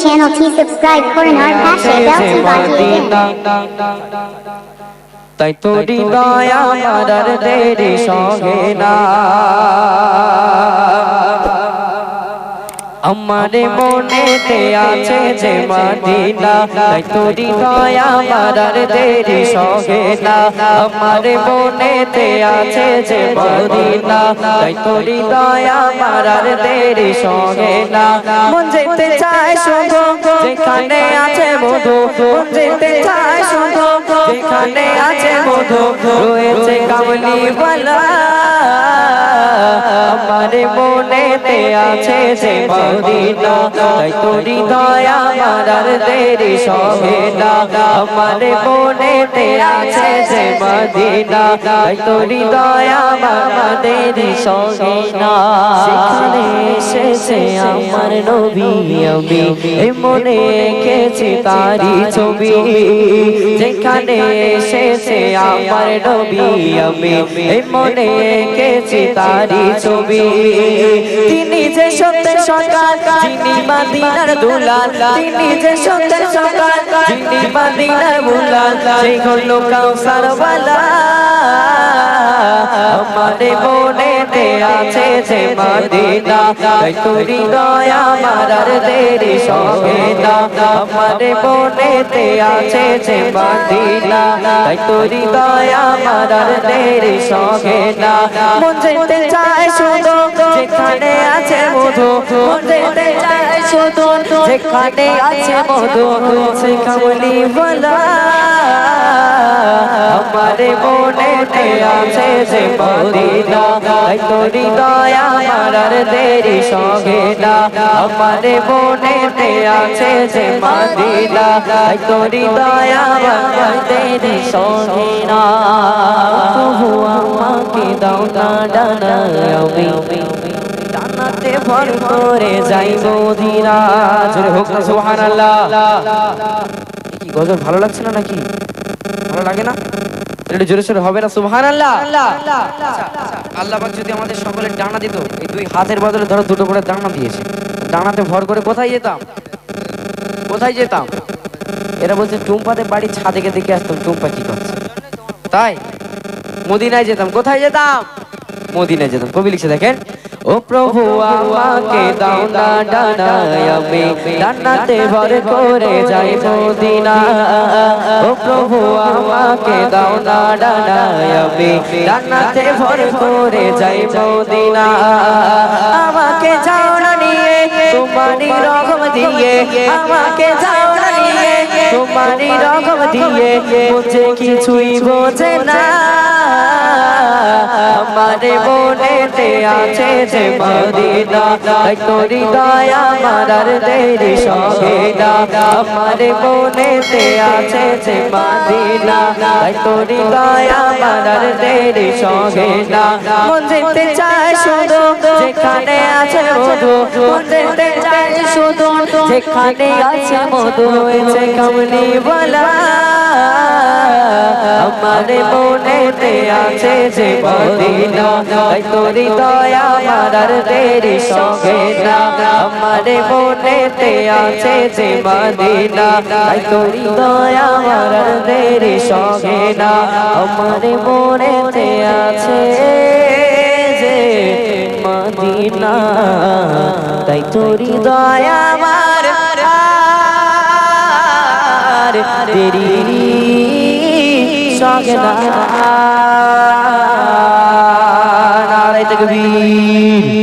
চ্যানেলটি সাবস্ক্রাইব করুন আর পাশে বেলটি বাজিয়ে তাই তো হৃদয় আমার দেরি সহে না। আমার মনেতে আছে যে মাদিনা, তাই তো হৃদয় আমার দেরি সহে না। আমার মনেতে আছে যে মাদিনা, তাই তো হৃদয় আমার দেরি সহে না। মন যেতে চায় শুধু যেখানে আছে মধু, মন যেতে চায় শুধু যেখানে আছে মধু, রয়েছে কামলি বলা। আমার মনেতে আছে সে মদিনা তাই তো হৃদয় আমার আর দেরি সহে না। আমার মনেতে আছে যে মদিনা তাই তো হৃদয় আমার দেরি সহে না। সেখানে এসেছে আমার নবী আমি এই মনে এঁকেছি তারি ছবি। যেখানে এসেছে আমার নবী আমি এই মনে এঁকেছি তারি ছবি। তিনি যে সত্যের সরকার যিনি মাদিনার দুলাল, তিনি যে সত্যের যিনি মাদিনার সেই হলো মনেতে আছে যে মদিনা। তাই তো হৃদয় আমার আর দেরি সহে না। আমারে মনেতে আছে যে মদিনা। তাই তো হৃদয় আমার আর দেরি সহে না। মন যেতে চায় শুধু যেখানে আছে মধু। মন যেতে চায় শুধু যেখানে আছে মধু। সে কামলি বলা মনেতে আছে মদিনা, তাই তো হৃদয় আমার আর দেরি সঙ্গে না। মনেতে আছে মদিনা, তাই তো হৃদয় আমার দেরি সঙ্গে না। প্রভু আমাকে দাও না ডানা আমি। ভর করে যাই মদিনা। জোরে হোক সুবহানাল্লাহ। কি গজল, ভালো লাগছে না নাকি? ভালো লাগে না? একটু জোরে সোরে হবে না? সুবহান আল্লাহ আল্লাহ যদি আমাদের সকলের ডানা দিত এই দুই হাতের বদলে ধরো দুটো করে ডানা দিয়েছে। ডানাতে ভর করে কোথায় যেতাম? কোথায় যেতাম? এরা বলছে টুম্পাতে বাড়ি ছাদেকে দেখে আসতাম টুম্পা কি করছে। তাই? মদিনায় যেতাম। কোথায় যেতাম? মদিনায় যেতাম। কবি লিখছে দেখেন ও প্রভু আমাকে দাও না ডানায় আমি। ডানাতে ভর করে যাই মদিনা। ও প্রভু আমাকে দাও না ডানায় আমি। ডানাতে ভর করে যাই মদিনা। আমাকে যাও না নিয়ে তোমারই রকম দিয়ে। আমাকে যাও না নিয়ে তোমারই রকম দিয়ে। বুঝে কিছুই বোঝে না। মনেতে আছে যে মদিনা তাই তো হৃদয় আমার আর দেরি না। আমারে মনেতে আছে যে মদিনা তাই তো হৃদয় আমার আর দেরি না। মন যেতে চায় শুধু যেখানে আছে মধু, মন যেতে চায় শুধু যেখানে আছে মধু হয়েছে কামলি বলা। আমার মনেতে আছে যে মদিনা, তাই তোরি হৃদয় আমার আর দেরি সঙ্গে না। আমার মনেতে আছে যে মদিনা, তাই তোরি হৃদয় আমার আর দেরি সঙ্গে না। আমার মনেতে আছে যে মদিনা, তাই তোরি হৃদয় আমার আর দেরি নারায় তকবীর